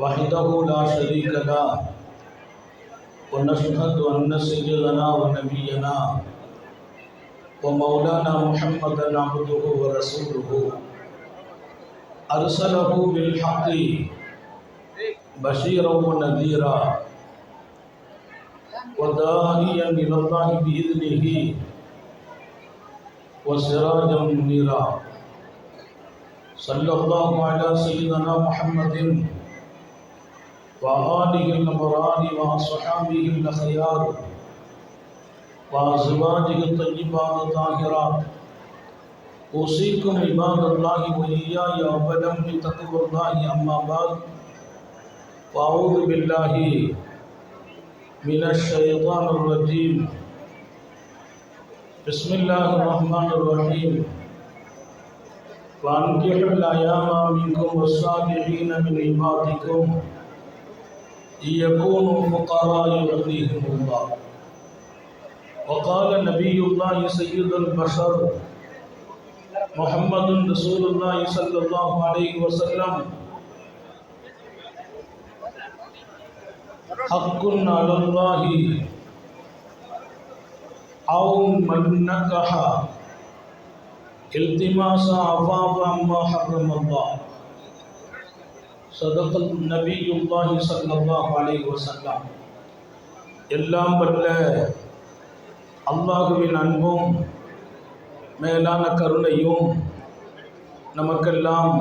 وحده لا شريك له، ونشهد أن سيدنا ونبينا ومولانا محمدا عبده ورسوله. أرسله بالحق بشيرا ونذيرا، وداعيا إلى الله بإذنه وسراجا منيرا. صلى الله على سيدنا محمد وآله الأبرار وأصحابه الأخيار وأزواجه الطيبات الطاهرات. أوصيكم عباد الله وإياي أولا بتقوى الله، أما بعد. وأعوذ بالله من الشيطان الرجيم. بسم الله الرحمن الرحيم. وأنكحوا الأيام منكم والصالحين من عبادكم. يكونوا فقراء يغنيهم الله. وقال نبي الله سيد البشر محمد رسول الله صلى الله عليه وسلم. حق على الله أو من نكح. التماس عفاف عما حرم الله. صدق النبي الله صلى الله عليه وسلم எல்லாம் வல்ல அல்லாஹுவின் அன்பும் மேலான கருணையும் நமக்கெல்லாம்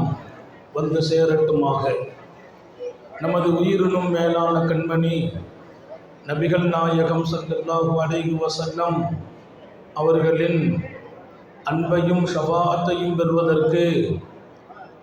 வந்து சேரட்டுமாக நமது உயிரினும் மேலான கண்மணி நபிகள் நாயகம் சல்லல்லாஹு அலைஹி வசல்லம் அவர்களின் அன்பையும் ஷபாத்தையும் பெறுவதற்கு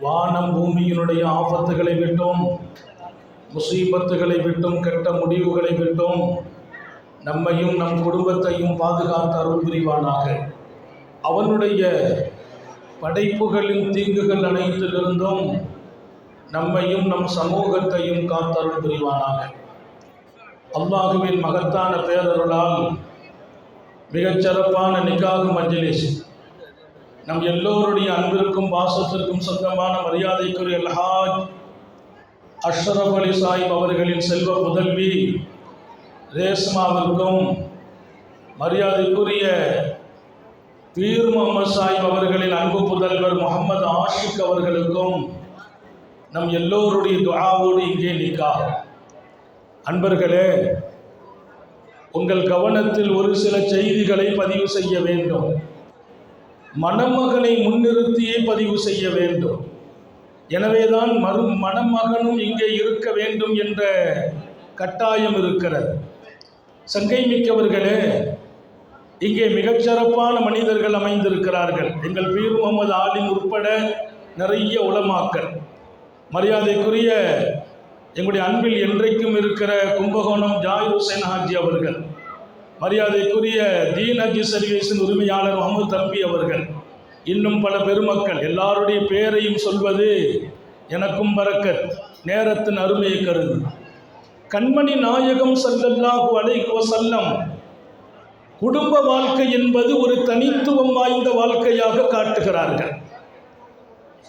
வானம் பூமியினுடைய ஆபத்துகளை விட்டும் முசீபத்துகளை விட்டும் கெட்ட முடிவுகளை விட்டும் நம்மையும் நம் குடும்பத்தையும் பாதுகாத்து அருள் புரிவானாக. அவனுடைய படைப்புகளின் தீங்குகள் அனைத்திலிருந்தும் நம்மையும் நம் சமூகத்தையும் காத்தருள் புரிவானாக. அல்லாஹுவின் மகத்தான பேரருளால் மிகச் சிறப்பான நிகாகு மஜ்லிஸ் நம் எல்லோருடைய அன்பிற்கும் பாசத்திற்கும் சொந்தமான மரியாதைக்குரிய அல்ஹாஜ் அஷ்ரப் அலி சாஹிப் அவர்களின் செல்வ புதல்வி ரேஸ்மாவிற்கும் மரியாதைக்குரிய பீர் முகமது சாஹிப் அவர்களின் அன்பு புதல்வர் முகமது ஆஷிக் அவர்களுக்கும் நம் எல்லோருடைய துவாவோடு இங்கே நிற்கா அன்பர்களே உங்கள் கவனத்தில் ஒரு சில செய்திகளை பதிவு செய்ய வேண்டும். மணமகனை முன்னிறுத்தியே பதிவு செய்ய வேண்டும். எனவேதான் மறு மணமகனும் இங்கே இருக்க வேண்டும் என்ற கட்டாயம் இருக்கிறது. சங்கை மிக்கவர்களே இங்கே மிகச்சிறப்பான மனிதர்கள் அமைந்திருக்கிறார்கள். எங்கள் பீர் முகமது ஆலிம் உட்பட நிறைய உளமாக்கல் மரியாதைக்குரிய எங்களுடைய அன்பில் என்றைக்கும் இருக்கிற கும்பகோணம் ஜாய் ஹுசேன் ஹாஜி அவர்கள். மரியாதைக்குரிய தீன் ஹஜ்ஜி சர்வீஸின் உரிமையாளர் முகமது தம்பி அவர்கள். இன்னும் பல பெருமக்கள் எல்லாருடைய பெயரையும் சொல்வது எனக்கும் பறக்கத் நேரத்தின் அருமையை கருது. கண்மணி நாயகம் சல்லல்லாஹு அலைகோ வஸல்லம் குடும்ப வாழ்க்கை என்பது ஒரு தனித்துவம் வாய்ந்த வாழ்க்கையாக காட்டுகிறார்கள்.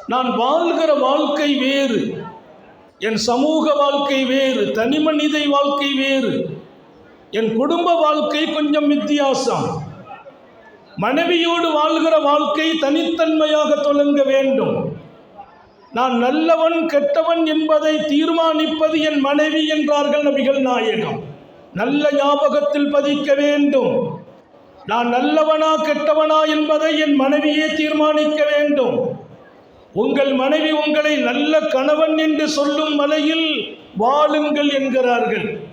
நான் வாழ்கிற வாழ்க்கை வேறு என் சமூக வாழ்க்கை வேறு தனி மனித வாழ்க்கை வேறு. என் குடும்ப வாழ்க்கை கொஞ்சம் வித்தியாசம். மனைவியோடு வாழ்கிற வாழ்க்கை தனித்தன்மையாக தொடங்க வேண்டும். நான் நல்லவன் கெட்டவன் என்பதை தீர்மானிப்பது என் மனைவி என்றார்கள் நபிகள் நாயகம். நல்ல ஞாபகத்தில் பதிக்க வேண்டும். நான் நல்லவனா கெட்டவனா என்பதை என் மனைவியே தீர்மானிக்க வேண்டும். உங்கள் மனைவி உங்களை நல்ல கணவன் என்று சொல்லும் மலையில் வாழுங்கள் என்கிறார்கள்.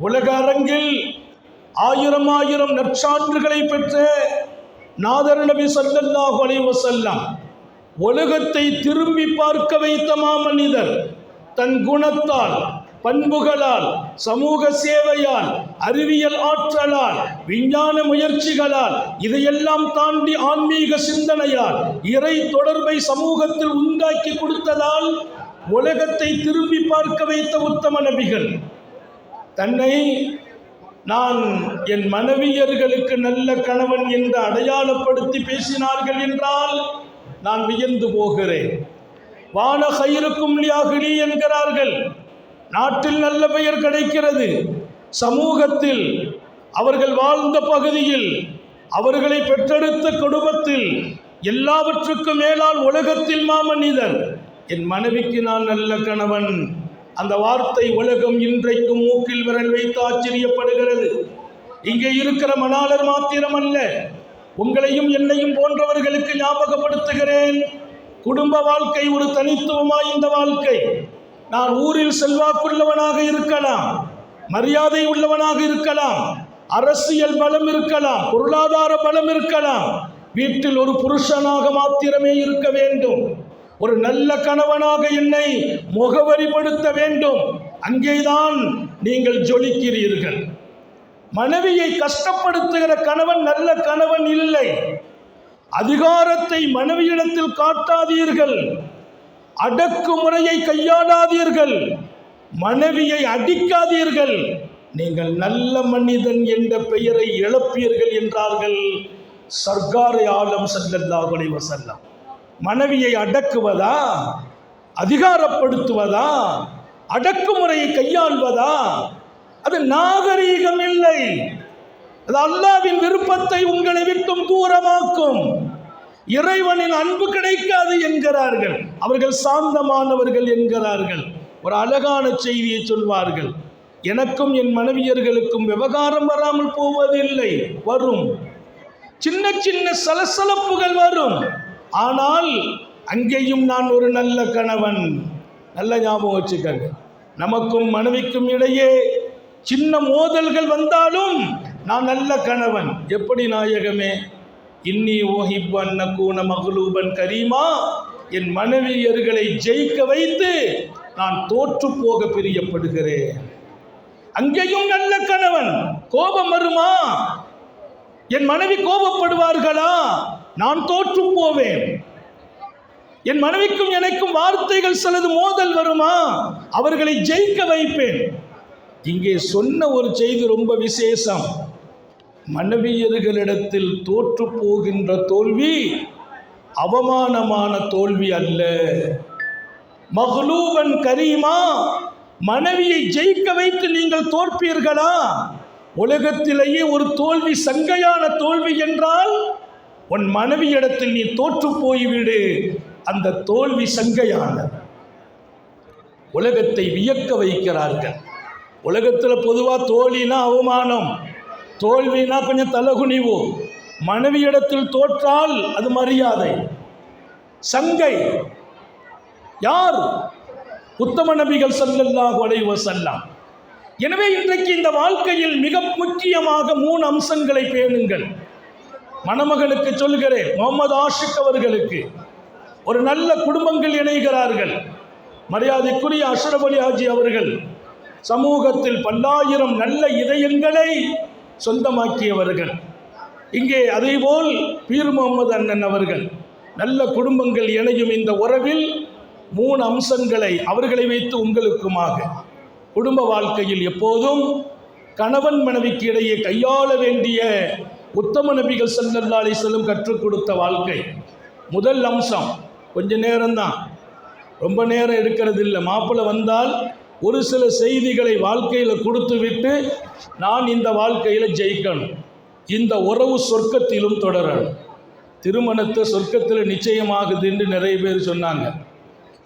உலக அரங்கில் ஆயிரம் ஆயிரம் நற்சான்றுகளை பெற்ற நாதர் நபி ஸல்லல்லாஹு அலைஹி உலகத்தை திரும்பி பார்க்க வைத்த மாமனிதர். தன் குணத்தால் பண்புகளால் சமூக சேவையால் அறிவியல் ஆற்றலால் விஞ்ஞான முயற்சிகளால் இதையெல்லாம் தாண்டி ஆன்மீக சிந்தனையால் இறை தொடர்பை சமூகத்தில் உண்டாக்கி கொடுத்ததால் உலகத்தை திரும்பி பார்க்க வைத்த உத்தம நபிகள். தன்னை நான் என் மனைவியர்களுக்கு நல்ல கணவன் என்று அடையாளப்படுத்தி பேசினார்கள் என்றால் நான் வியந்து போகிறேன். வான கயிறுக்கும் லியாகிலி என்கிறார்கள். நாட்டில் நல்ல பெயர் கிடைக்கிறது. சமூகத்தில் அவர்கள் வாழ்ந்த பகுதியில் அவர்களை பெற்றெடுத்த குடும்பத்தில் எல்லாவற்றுக்கும் மேலால் உலகத்தில் மாமனிதர் என் மனைவிக்கு நான் நல்ல கணவன். அந்த வார்த்தை உலகம் இன்றைக்கும் மூக்கில் விரல் வைத்து ஆச்சரியப்படுகிறது. இங்கே இருக்கிற மணாளர் மாத்திரம் அல்ல உங்களையும் என்னையும் போன்றவர்களுக்கு ஞாபகப்படுத்துகிறேன். குடும்ப வாழ்க்கை ஒரு தனித்துவமாய் இந்த வாழ்க்கை. நான் ஊரில் செல்வாக்குள்ளவனாக இருக்கலாம் மரியாதை உள்ளவனாக இருக்கலாம் அரசியல் பலம் இருக்கலாம் பொருளாதார பலம் இருக்கலாம். வீட்டில் ஒரு புருஷனாக மாத்திரமே இருக்க வேண்டும். ஒரு நல்ல கணவனாக என்னை முகவரிப்படுத்த வேண்டும். அங்கேதான் நீங்கள் ஜொலிக்கிறீர்கள். மனைவியை கஷ்டப்படுத்துகிற கணவன் நல்ல கணவன் இல்லை. அதிகாரத்தை மனைவியிடத்தில் காட்டாதீர்கள். அடக்குமுறையை கையாடாதீர்கள் மனைவியை அடிக்காதீர்கள். நீங்கள் நல்ல மனிதன் என்ற பெயரை இழப்பீர்கள் என்றார்கள். சர்க்காரை ஆலம் ஸல்லல்லாஹு வசல்லாம் மனைவியை அடக்குவதா? அதிகாரப்படுத்துவதா? அடக்குமுறையை கையாள்வதா? அது நாகரீகம் இல்லை. அது அல்லாவின் விருப்பத்தை உங்களை விட்டும் தூரமாக்கும். இறைவனின் அன்பு கிடைக்காது என்கிறார்கள். அவர்கள் சாந்தமானவர்கள் என்கிறார்கள். ஒரு அழகான செய்தியை சொல்வார்கள். எனக்கும் என் மனைவியர்களுக்கும் விவகாரம் வராமல் போவதில்லை. வரும். சின்ன சின்ன சலசலப்புகள் வரும். ஆனால் அங்கேயும் நான் ஒரு நல்ல கணவன். நல்ல ஞாபகம் வச்சுக்கங்க. நமக்கும் மனைவிக்கும் இடையே சின்ன மோதல்கள் வந்தாலும் நான் நல்ல கணவன். எப்படி நாயகமே? இன்னி ஓஹிப்பன் நக்கூன மகளூபன் கரீமா என் மனைவியர்களை ஜெயிக்க வைத்து நான் தோற்று போக பிரியப்படுகிறேன். அங்கேயும் நல்ல கணவன். கோபம் வருமா? என் மனைவி கோபப்படுவார்களா? நான் தோற்று போவேன் என் மனைவிக்கும் எனக்கும் வார்த்தைகள் சிலது மோதல் வருமா? அவர்களை ஜெயிக்க வைப்பேன். இங்கே சொன்ன ஒரு செய்தி ரொம்ப விசேஷம். மனைவியர்களிடத்தில் தோற்று போகின்ற தோல்வி அவமானமான தோல்வி அல்ல. மகளூபன் கரீமா மனைவியை ஜெயிக்க வைத்து நீங்கள் தோற்பீர்களா? உலகத்திலேயே ஒரு தோல்வி சங்கையான தோல்வி என்றால் உன் மனைவியிடத்தில் நீ தோற்று போய்விடு. அந்த தோல்வி சங்கையான உலகத்தை வியக்க வைக்கிறார்கள். உலகத்தில் பொதுவாக தோல்வினா அவமானம். தோல்வினா கொஞ்சம் தலகுனிவு. மனைவியிடத்தில் தோற்றால் அது மரியாதை. சங்கை. யார்? உத்தம நபிகள் ஸல்லல்லாஹு அலைஹி செல்லாம் எனவே இன்றைக்கு இந்த வாழ்க்கையில் மிக முக்கியமாக மூணு அம்சங்களை பேணுங்கள். மணமகளுக்கு சொல்கிறேன் முகமது ஆஷிக் அவர்களுக்கு. ஒரு நல்ல குடும்பங்கள் இணைகிறார்கள். மரியாதைக்குரிய அஷ்ரப் அலி ஹாஜி அவர்கள் சமூகத்தில் பல்லாயிரம் நல்ல இதயங்களை சொந்தமாக்கியவர்கள். இங்கே அதேபோல் பீர் முகமது அண்ணன் அவர்கள் நல்ல குடும்பங்கள் இணையும் இந்த உறவில் மூணு அம்சங்களை அவர்களை வைத்து உங்களுக்குமாக. குடும்ப வாழ்க்கையில் எப்போதும் கணவன் மனைவிக்கு இடையே கையாள வேண்டிய உத்தம நபிகள் சல்லல்லா அலைஹி வஸல்லம் கற்றுக் கொடுத்த வாழ்க்கை. முதல் அம்சம் கொஞ்ச நேரம்தான். ரொம்ப நேரம் எடுக்கிறது இல்லை மாப்பிள்ளை வந்தால் ஒரு சில செய்திகளை வாழ்க்கையில் கொடுத்து விட்டு நான் இந்த வாழ்க்கையில் ஜெயிக்கணும். இந்த உறவு சொர்க்கத்திலும் தொடரணும். திருமணத்தை சொர்க்கத்தில் நிச்சயமாகுதுன்னு நிறைய பேர் சொன்னாங்க.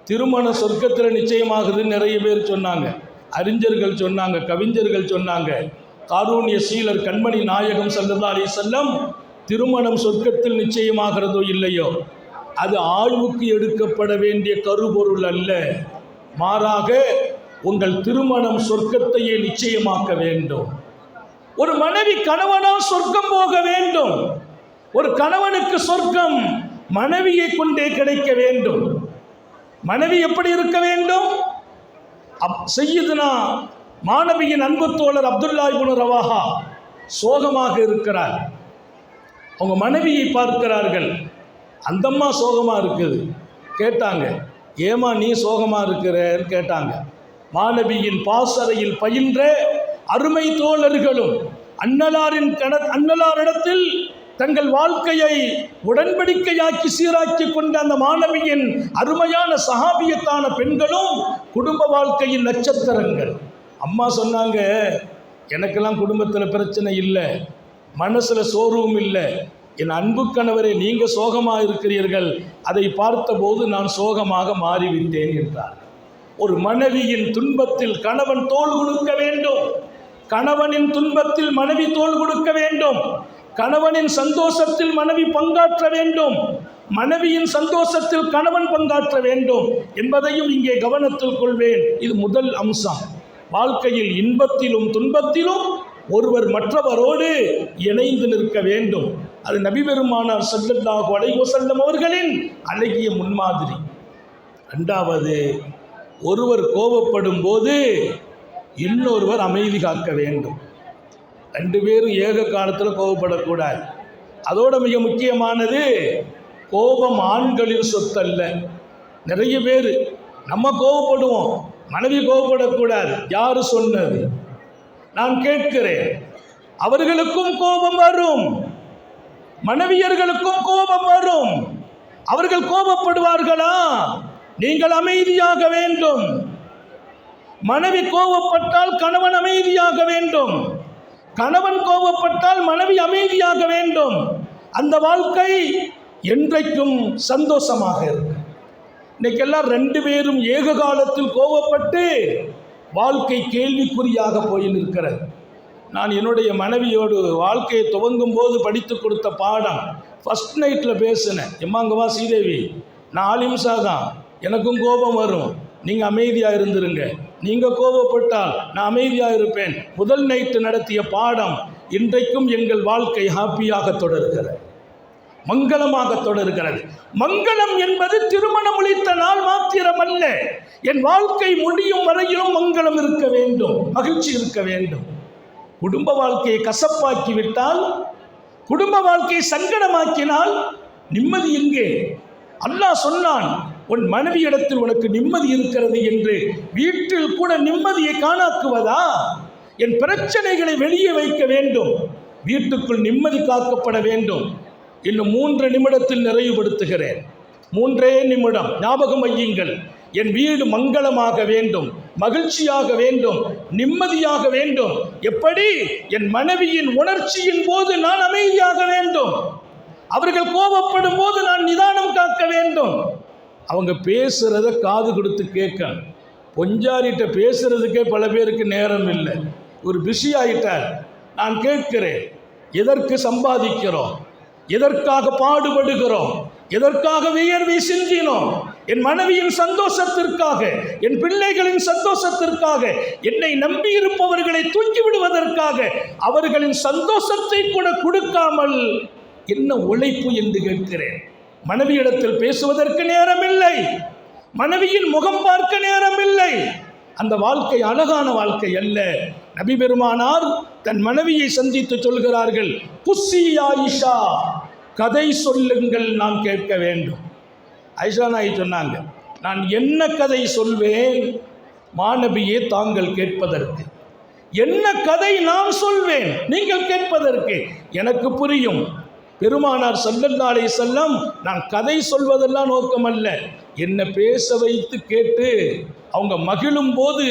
திருமண சொர்க்கத்தில் நிச்சயமாகுதுன்னு நிறைய பேர் சொன்னாங்க. அறிஞர்கள் சொன்னாங்க கவிஞர்கள் சொன்னாங்க. காரூண்ய சீலர் கண்மணி நாயகம் சல்லா அலி செல்லம் திருமணம் சொர்க்கத்தில் நிச்சயமாகிறதோ இல்லையோ? அது ஆய்வுக்கு எடுக்கப்பட வேண்டிய கருபொருள் அல்ல. மாறாக உங்கள் திருமணம் சொர்க்கத்தையே நிச்சயமாக்க வேண்டும். ஒரு மனைவி கணவனால் சொர்க்கம் போக வேண்டும். ஒரு கணவனுக்கு சொர்க்கம் மனைவியை கொண்டே கிடைக்க வேண்டும். மனைவி எப்படி இருக்க வேண்டும்? அப் செய்யுதுனா மாணவியின் அன்பு தோழர் அப்துல்லா இப்னு ரவாஹா சோகமாக இருக்கிறார். அவங்க மனைவியை பார்க்கிறார்கள். அந்தம்மா சோகமாக இருக்குது. கேட்டாங்க. ஏமா நீ சோகமாக இருக்கிறன்னு கேட்டாங்க. மாணவியின் பாசறையில் பயின்ற அருமை தோழர்களும் அன்னலாரின் கண அன்னலாரிடத்தில் தங்கள் வாழ்க்கையை உடன்படிக்கையாக்கி சீராக்கி கொண்ட அந்த மாணவியின் அருமையான சகாபியத்தான பெண்களும் குடும்ப வாழ்க்கையின் நட்சத்திரங்கள். அம்மா சொன்னாங்க எனக்கெல்லாம் குடும்பத்தில் பிரச்சனை இல்லை மனசில் சோர்வும் இல்லை. என் அன்பு கணவரே நீங்கள் சோகமாக இருக்கிறீர்கள். அதை பார்த்தபோது நான் சோகமாக மாறிவிட்டேன் என்றார். ஒரு மனைவியின் துன்பத்தில் கணவன் தோல் கொடுக்க வேண்டும். கணவனின் துன்பத்தில் மனைவி தோல் கொடுக்க வேண்டும். கணவனின் சந்தோஷத்தில் மனைவி பங்காற்ற வேண்டும். மனைவியின் சந்தோஷத்தில் கணவன் பங்காற்ற வேண்டும் என்பதையும் இங்கே கவனத்தில் கொள்வேன். இது முதல் அம்சம். வாழ்க்கையில் இன்பத்திலும் துன்பத்திலும் ஒருவர் மற்றவரோடு இணைந்து நிற்க வேண்டும். அது நபிபெருமானார் சல்லல்லாஹு செல்லும் அவர்களின் அழகிய முன்மாதிரி. ரெண்டாவது ஒருவர் கோபப்படும் போது இன்னொருவர் அமைதி காக்க வேண்டும். ரெண்டு பேரும் ஏக காலத்தில் கோபப்படக்கூடாது. அதோட மிக முக்கியமானது கோபம் ஆண்களின் சொத்தல்ல. நிறைய பேர் நம்ம கோபப்படுவோம். மனைவி கோபப்படக்கூடாது. யாரு சொன்னது? நான் கேட்கிறேன். அவர்களுக்கும் கோபம் வரும். மனைவியர்களுக்கும் கோபம் வரும். அவர்கள் கோபப்படுவார்களா? நீங்கள் அமைதியாக வேண்டும். மனைவி கோபப்பட்டால் கணவன் அமைதியாக வேண்டும். கணவன் கோபப்பட்டால் மனைவி அமைதியாக வேண்டும். அந்த வாழ்க்கை என்றைக்கும் சந்தோஷமாக இருக்கும். இன்னைக்கெல்லாம் ரெண்டு பேரும் ஏக காலத்தில் கோபப்பட்டு வாழ்க்கை கேள்விக்குறியாக போய் நிற்கிறது. நான் என்னுடைய மனைவியோடு வாழ்க்கையை துவங்கும் போது படித்து கொடுத்த பாடம் ஃபஸ்ட் நைட்டில் பேசினேன். எம்மாங்கவா ஸ்ரீதேவி. நான் ஆலிம்சா தான். எனக்கும் கோபம் வரும். நீங்கள் அமைதியாக இருந்துருங்க. நீங்கள் கோபப்பட்டால் நான் அமைதியாக இருப்பேன். முதல் நைட்டு நடத்திய பாடம் இன்றைக்கும் எங்கள் வாழ்க்கை ஹாப்பியாக தொடர்கிறது. மங்களமாக தொடர்கிறது மங்களம் என்பது திருமணம் முடித்த நாள் மாத்திரமல்ல என் வாழ்க்கை முடியும் வரையிலும் மங்களம் இருக்க வேண்டும் மகிழ்ச்சி இருக்க வேண்டும். குடும்ப வாழ்க்கையை கசப்பாக்கி விட்டால் குடும்ப வாழ்க்கையை சங்கடமாக்கினால் நிம்மதி எங்கே? அல்லாஹ் சொன்னான் உன் மனைவியிடத்தில் உனக்கு நிம்மதி இருக்கிறது என்று வீட்டில் கூட நிம்மதியை காணாக்குவதா? என் பிரச்சனைகளை வெளியே வைக்க வேண்டும் வீட்டுக்குள் நிம்மதி காக்கப்பட வேண்டும். இன்னும் மூன்று நிமிடத்தில் நிறைவுபடுத்துகிறேன். மூன்றே நிமிடம். ஞாபகம் வையுங்கள். என் வீடு மங்களமாக வேண்டும். மகிழ்ச்சியாக வேண்டும். நிம்மதியாக வேண்டும். எப்படி? என் மனைவியின் உணர்ச்சியின் போது நான் அமைதியாக வேண்டும். அவர்கள் கோபப்படும் போது நான் நிதானம் காக்க வேண்டும். அவங்க பேசுகிறத காது கொடுத்து கேட்க. பொஞ்சாரிட்ட பேசுறதுக்கே பல பேருக்கு நேரம் இல்லை. ஒரு பிஸி ஆயிட்டார் நான் கேட்கிறேன் எதற்கு சம்பாதிக்கிறோம்? எதற்காக பாடுபடுகிறோம்? எதற்காக வியர்வை சிந்தினோம் என் மனைவியின் சந்தோஷத்திற்காக என் பிள்ளைகளின் சந்தோஷத்திற்காக என்னை நம்பியிருப்பவர்களை இருப்பவர்களை விடுவதற்காக அவர்களின் சந்தோஷத்தை கூட கொடுக்காமல் என்ன உழைப்பு என்று கேட்கிறேன். மனைவியிடத்தில் பேசுவதற்கு நேரமில்லை. மனைவியின் முகம் பார்க்க நேரமில்லை. அந்த வாழ்க்கை அழகான வாழ்க்கை அல்ல. நபி பெருமானார் தன் மனைவியை சந்தித்து சொல்கிறார்கள் புஷி ஆயிஷா கதை சொல்லுங்கள் நான் கேட்க வேண்டும். ஐஷா நாய் சொன்னாங்க நான் என்ன கதை சொல்வேன்? மாணவியே தாங்கள் கேட்பதற்கு என்ன கதை நான் சொல்வேன்? நீங்கள் கேட்பதற்கு. எனக்கு புரியும். பெருமானார் சல்லல்லாலே செல்லம் நான் கதை சொல்வதெல்லாம் நோக்கமல்ல. என்ன பேச வைத்து கேட்டு அவங்க மகிழும் போது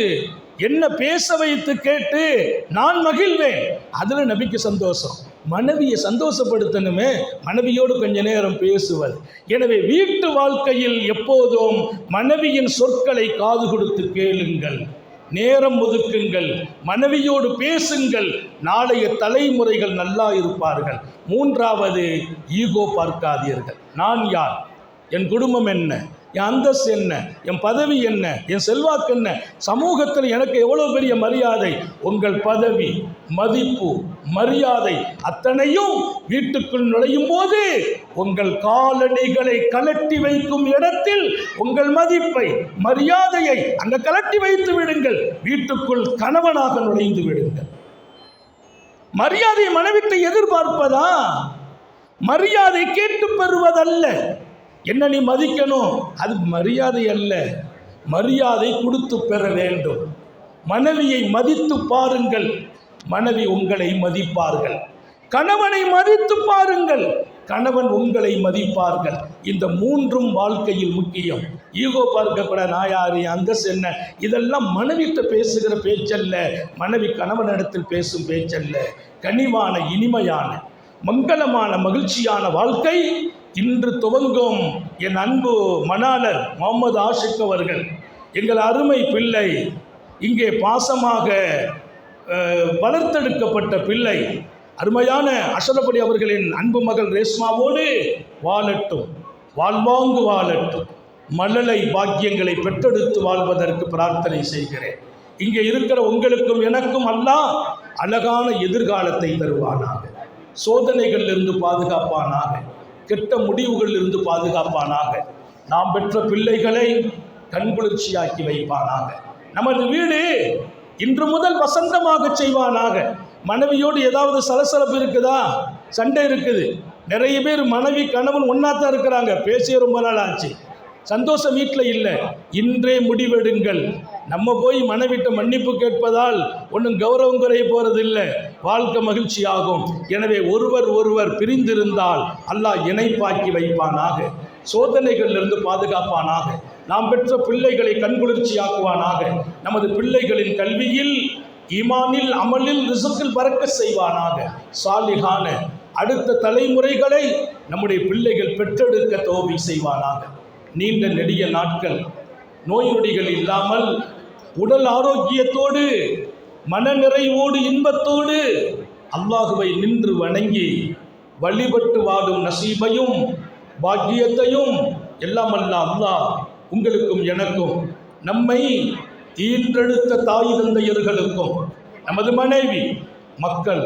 என்ன பேச வைத்து கேட்டு நான் மகிழ்வேன். அதில் நபிக்கு சந்தோஷம். மனைவியை சந்தோஷப்படுத்தணுமே. மனைவியோடு கொஞ்ச நேரம் பேசுவது எனவே வீட்டு வாழ்க்கையில் எப்போதும் மனைவியின் சொற்களை காது கொடுத்து கேளுங்கள். நேரம் ஒதுக்குங்கள். மனைவியோடு பேசுங்கள். நாளைய தலைமுறைகள் நல்லா இருப்பார்கள். மூன்றாவது ஈகோ பார்க்காதீர்கள். நான் யார்? என் குடும்பம் என்ன? என் அந்தஸ்து என்ன? என் பதவி என்ன? என் செல்வாக்கு என்ன? சமூகத்தில் எனக்கு எவ்வளோ பெரிய மரியாதை? உங்கள் பதவி மதிப்பு மரியாதை அத்தனையும் வீட்டுக்குள் நுழையும் போது உங்கள் காலணிகளை கலட்டி வைக்கும் இடத்தில் உங்கள் மதிப்பை மரியாதையை அந்த கலட்டி வைத்து விடுங்கள். வீட்டுக்குள் கணவனாக நுழைந்து விடுங்கள். மரியாதை மனைவிட்டு எதிர்பார்ப்பதா? மரியாதை கேட்டு பெறுவதல்ல. என்ன நீ மதிக்கணும்? அது மரியாதை அல்ல. மரியாதை கொடுத்து பெற வேண்டும். மனைவியை மதித்து பாருங்கள். மனைவி உங்களை மதிப்பார்கள். கணவனை மதித்து பாருங்கள். கணவன் உங்களை மதிப்பார்கள். இந்த மூன்றும் வாழ்க்கையில் முக்கியம். ஈகோ பார்க்கக்கூட நான் அந்த அங்க என்ன இதெல்லாம் மனைவிட்ட பேசுகிற பேச்சல்ல. மனைவி கணவனிடத்தில் பேசும் பேச்சல்ல. கனிவான இனிமையான மங்களமான மகிழ்ச்சியான வாழ்க்கை இன்று துவங்கும் என் அன்பு மணாளர் முகமது ஆஷிக் அவர்கள். எங்கள் அருமை பிள்ளை இங்கே பாசமாக வளர்த்தெடுக்கப்பட்ட பிள்ளை அருமையான அஷரபடி அவர்களின் அன்பு மகள் ரேஸ்மாவோடு வாழட்டும் வாழ்வாங்கு வாழட்டும். மழலை பாக்கியங்களை பெற்றெடுத்து வாழ்வதற்கு பிரார்த்தனை செய்கிறேன். இங்கே இருக்கிற உங்களுக்கும் எனக்கும் அல்லாஹ் அழகான எதிர்காலத்தை தருவானாக. சோதனைகளிலிருந்து பாதுகாப்பானாக. கெட்ட முடிவுகளிலிருந்து பாதுகாப்பானாக. நாம் பெற்ற பிள்ளைகளை கண்குளிர்ச்சியாக்கி வைப்பானாக. நமது வீடு இன்று முதல் வசந்தமாக செய்வானாக. மனைவியோடு ஏதாவது சலசலப்பு இருக்குதா? சண்டை இருக்குது. நிறைய பேர் மனைவி கணவன் ஒன்னாத்தான் இருக்கிறாங்க. பேசிய ரொம்ப நாள் ஆச்சு சந்தோஷம் வீட்டில் இல்லை. இன்றே முடிவெடுங்கள். நம்ம போய் மனைவிட்ட மன்னிப்பு கேட்பதால் ஒன்றும் கௌரவம் குறைய போறதில்லை. வாழ்க்கை மகிழ்ச்சியாகும். எனவே ஒருவர் ஒருவர் பிரிந்திருந்தால் அல்லாஹ் இணைப்பாக்கி வைப்பானாக. சோதனைகளிலிருந்து பாதுகாப்பானாக. நாம் பெற்ற பிள்ளைகளை கண்குளிர்ச்சியாக்குவானாக. நமது பிள்ளைகளின் கல்வியில் ஈமானில் அமலில் ரிசுக்கில் பறக்க செய்வானாக. சாலிகான அடுத்த தலைமுறைகளை நம்முடைய பிள்ளைகள் பெற்றெடுக்க தோவி செய்வானாக. நீண்ட நெடிய நாட்கள் நோய் நொடிகள் இல்லாமல் உடல் ஆரோக்கியத்தோடு மனநிறைவோடு இன்பத்தோடு அல்லாஹுவை நின்று வணங்கி வழிபட்டு வாடும் நசீபையும் பாக்கியத்தையும் எல்லாம் அல்ல அல்லாஹ் உங்களுக்கும் எனக்கும் நம்மை ஈன்றெடுத்த தாய் தந்தையர்களுக்கும் நமது மனைவி மக்கள்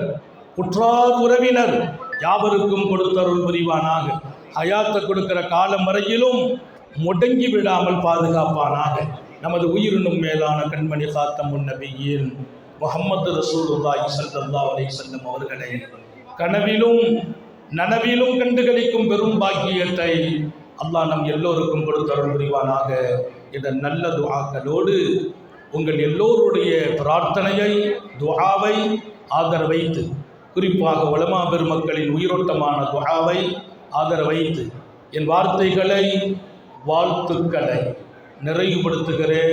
குற்றார் உறவினர் யாவருக்கும் கொடுத்தருள் புரிவானாக. ஹயாத்தை கொடுக்கிற காலம் வரையிலும் முடங்கி விடாமல் பாதுகாப்பானாக. நமது உயிரினும் மேலான கண்மணி காத்தம் நபியின் முகமது ரசூலுல்லாஹி ஸல்லல்லாஹு அலைஹி வஸல்லம் அவர்களை கனவிலும் நனவிலும் கண்டுகளிக்கும் பெரும் பாக்கியத்தை அல்லாஹ் நம் எல்லோருக்கும் கொடுத்தருள் புரிவானாக. இதன் நல்ல துவாக்களோடு உங்கள் எல்லோருடைய பிரார்த்தனையை துவாவை ஆதரவைத்து குறிப்பாக உலமா பெருமக்களின் உயிரோட்டமான துவாவை ஆதரவைத்து என் வார்த்தைகளை வாழ்த்துக்களை நிறைவுபடுத்துகிறேன்.